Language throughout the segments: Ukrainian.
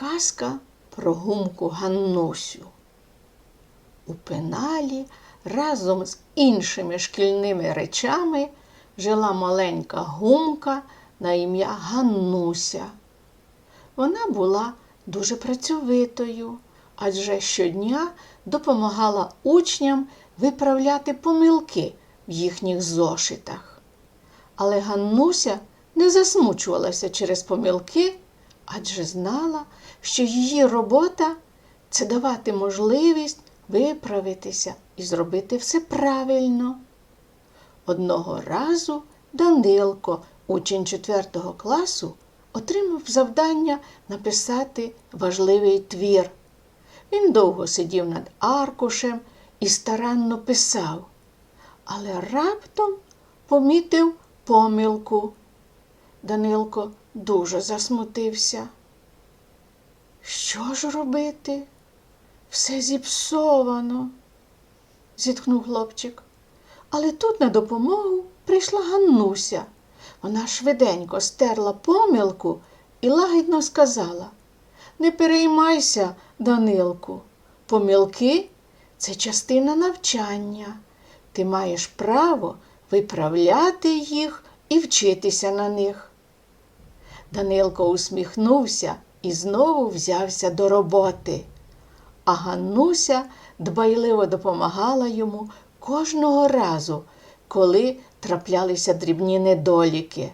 Казка про гумку Ганнусю. У пеналі разом з іншими шкільними речами жила маленька гумка на ім'я Ганнуся. Вона була дуже працьовитою, адже щодня допомагала учням виправляти помилки в їхніх зошитах. Але Ганнуся не засмучувалася через помилки, адже знала, що її робота це давати можливість виправитися і зробити все правильно. Одного разу Данилко, учень 4 класу, отримав завдання написати важливий твір. Він довго сидів над аркушем і старанно писав, але раптом помітив помилку. Данилко дуже засмутився. Що ж робити? Все зіпсовано, зітхнув хлопчик. Але тут на допомогу прийшла Ганнуся. Вона швиденько стерла помилку і лагідно сказала Не переймайся, Данилку, помилки це частина навчання. Ти маєш право виправляти їх і вчитися на них. Данилко усміхнувся і знову взявся до роботи. А Ганнуся дбайливо допомагала йому кожного разу, коли траплялися дрібні недоліки.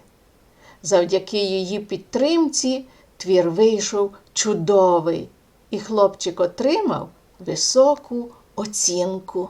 Завдяки її підтримці твір вийшов чудовий, і хлопчик отримав високу оцінку.